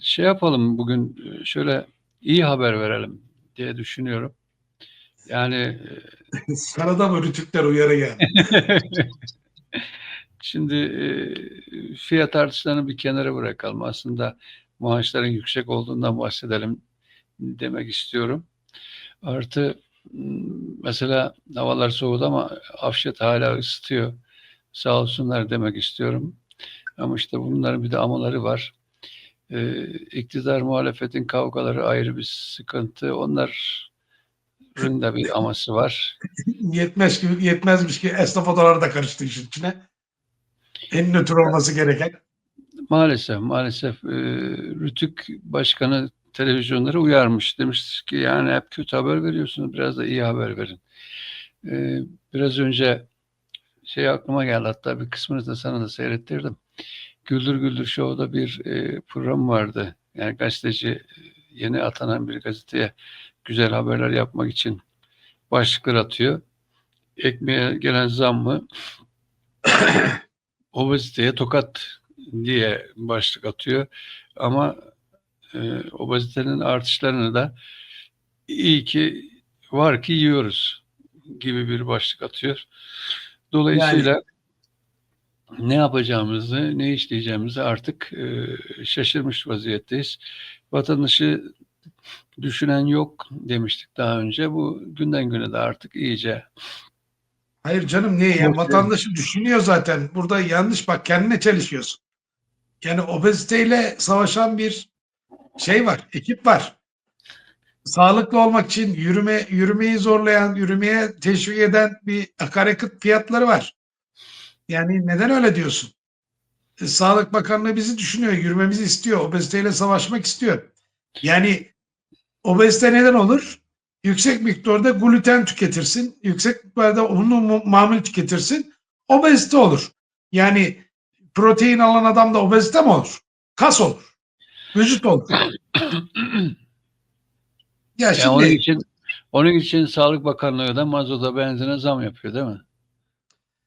şey yapalım bugün e, şöyle iyi haber verelim diye düşünüyorum. Yani Sana da mı rütükler uyarı geldi? Şimdi e, fiyat artışlarını bir kenara bırakalım. Aslında maaşların yüksek olduğundan bahsedelim demek istiyorum. Artı mesela havalar soğudu ama Afşet hala ısıtıyor. Sağ olsunlar demek istiyorum. Ama işte bunların bir de amaları var. E, iktidar muhalefetin kavgaları ayrı bir sıkıntı. Onların da bir aması var. Yetmez gibi, yetmezmiş ki esnaf odaları da karıştı işin içine. En nötr olması gereken. Maalesef, maalesef e, Rütük Başkanı televizyonları uyarmış. Demiş ki yani hep kötü haber veriyorsunuz, biraz da iyi haber verin. E, biraz önce şey aklıma geldi, hatta bir kısmını da sana da seyrettirdim. Güldür Güldür Show'da bir e, program vardı. Yani gazeteci e, yeni atanan bir gazeteye güzel haberler yapmak için başlıklar atıyor. Ekmeğe gelen zam mı obeziteye tokat diye başlık atıyor. Ama e, obezitenin artışlarını da iyi ki var ki yiyoruz gibi bir başlık atıyor. Dolayısıyla ne yapacağımızı, ne işleyeceğimizi artık e, şaşırmış vaziyetteyiz. Vatandaşı düşünen yok demiştik daha önce. Bu günden güne de artık iyice Hayır canım niye? Ya, Yok, vatandaşı düşünüyor zaten. Burada yanlış bak kendine çelişiyorsun. Yani obeziteyle savaşan bir şey var, ekip var. Sağlıklı olmak için yürüme yürümeyi zorlayan, yürümeye teşvik eden bir akaryakıt fiyatları var. Yani neden öyle diyorsun? E, Sağlık Bakanlığı bizi düşünüyor, yürümemizi istiyor, obeziteyle savaşmak istiyor. Yani obezite neden olur? Yüksek miktarda gluten tüketirsin, yüksek miktarda unlu mu- mamul tüketirsin, obezite olur. Yani protein alan adamda obezite mi olur? Kas olur. Vücut olur. Ya Yani onun şimdi için onun için Sağlık Bakanlığı da mazota benzine zam yapıyor değil mi?